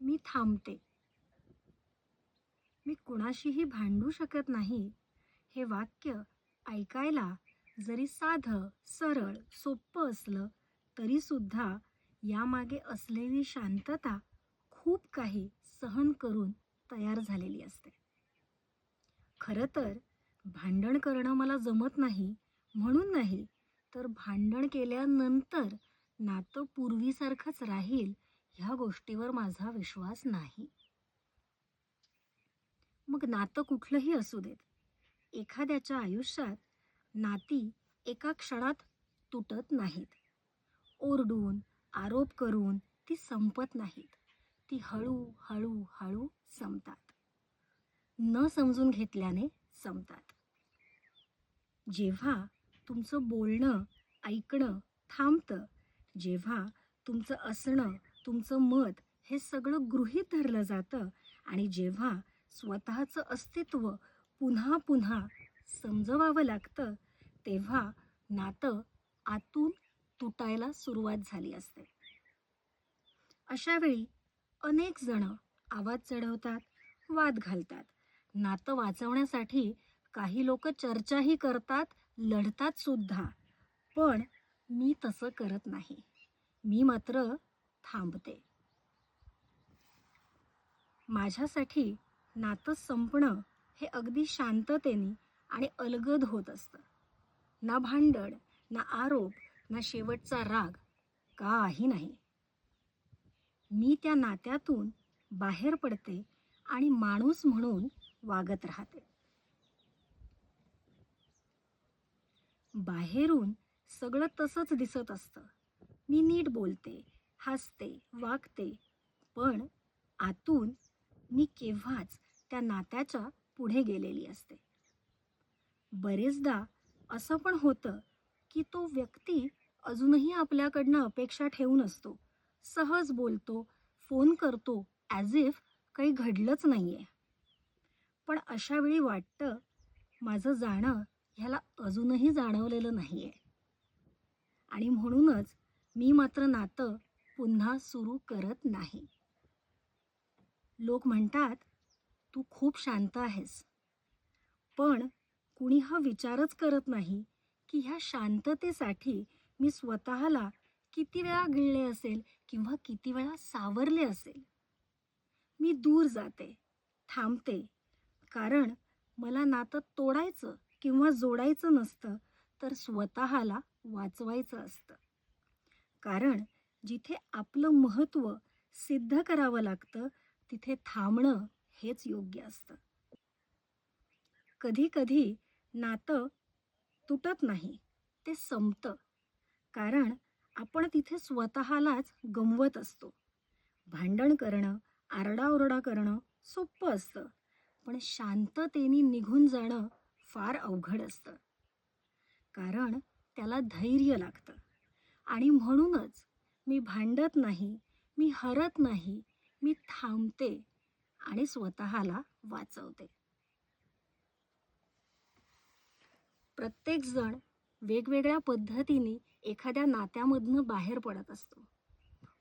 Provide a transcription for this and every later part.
मी थांबते. मी कुणाशीही भांडू शकत नाही. हे वाक्य ऐकायला जरी साधं सरळ सोपं असलं तरीसुद्धा यामागे असलेली शांतता खूप काही सहन करून तयार झालेली असते. खरं तर भांडण करणं मला जमत नाही. म्हणून नाही तर भांडण केल्यानंतर नातं पूर्वीसारखंच राहील ह्या गोष्टीवर माझा विश्वास नाही. मग नातं कुठलंही असू देत. एखाद्याच्या आयुष्यात नाती एका क्षणात तुटत नाहीत. ओरडून आरोप करून ती संपत नाहीत. ती हळू हळू हळू संपतात. न समजून घेतल्याने संपतात. जेव्हा तुमचं बोलणं ऐकणं थांबतं जेव्हा तुमचं असणं तुमचं मत हे सगळं गृहीत धरलं जातं. आणि जेव्हा स्वतःचं अस्तित्व पुन्हा पुन्हा समजवावं लागतं तेव्हा नातं आतून तुटायला सुरुवात झाली असते. अशावेळी अनेक जण आवाज चढवतात वाद घालतात. नातं वाचवण्यासाठी काही लोक चर्चाही करतात लढतात सुद्धा. पण मी तसं करत नाही. मी मात्र थांबते. माझ्यासाठी नातं संपणं हे अगदी शांततेने आणि अलगद होत असतं. ना भांडण ना आरोप ना शेवटचा राग काही नाही. मी त्या नात्यातून बाहेर पडते आणि माणूस म्हणून वागत राहते. बाहेरून सगळं तसंच दिसत असतं. मी नीट बोलते हसते वागते. पण आतून मी केव्हाच त्या नात्याच्या पुढे गेलेली असते. बरेचदा असं पण होतं की तो व्यक्ती अजूनही आपल्याकडनं अपेक्षा ठेवून असतो. सहज बोलतो फोन करतो ॲज इफ काही घडलंच नाही आहे पण अशावेळी वाटतं माझं जाणं ह्याला अजूनही जाणवलेलं नाही आहे आणि म्हणूनच मी मात्र नातं पुन्हा सुरू करत नाही. लोक म्हणतात तू खूप शांत आहेस. पण कुणी हा विचारच करत नाही की ह्या शांततेसाठी मी स्वतःला किती वेळा गिळले असेल किंवा किती वेळा सावरले असेल. मी दूर जाते थांबते कारण मला नातं तोडायचं किंवा जोडायचं नसतं तर स्वतःला वाचवायचं असतं. कारण जिथे आपलं महत्त्व सिद्ध करावं लागतं तिथे थांबणं हेच योग्य असतं. कधी कधी नातं तुटत नाही ते संपतं. कारण आपण तिथे स्वतःलाच गमवत असतो. भांडण करणं आरडाओरडा करणं सोपं असतं पण शांततेने निघून जाणं फार अवघड असतं. कारण त्याला धैर्य लागतं. आणि म्हणूनच मी भांडत नाही मी हरत नाही मी थांबते आणि स्वतःला वाचवते. प्रत्येकजण वेगवेगळ्या पद्धतीने एखाद्या नात्यामधनं बाहेर पडत असतो.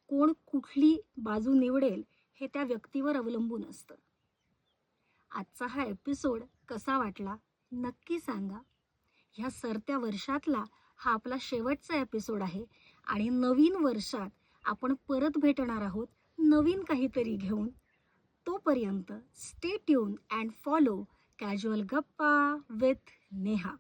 कोण कुठली बाजू निवडेल हे त्या व्यक्तीवर अवलंबून असतं. आजचा हा एपिसोड कसा वाटला नक्की सांगा. ह्या सरत्या वर्षातला हा आपला शेवटचा एपिसोड आहे. आणि नवीन वर्षात आपण परत भेटणार आहोत नवीन काहीतरी घेऊन. तोपर्यंत stay tune and follow casual गप्पा विथ नेहा.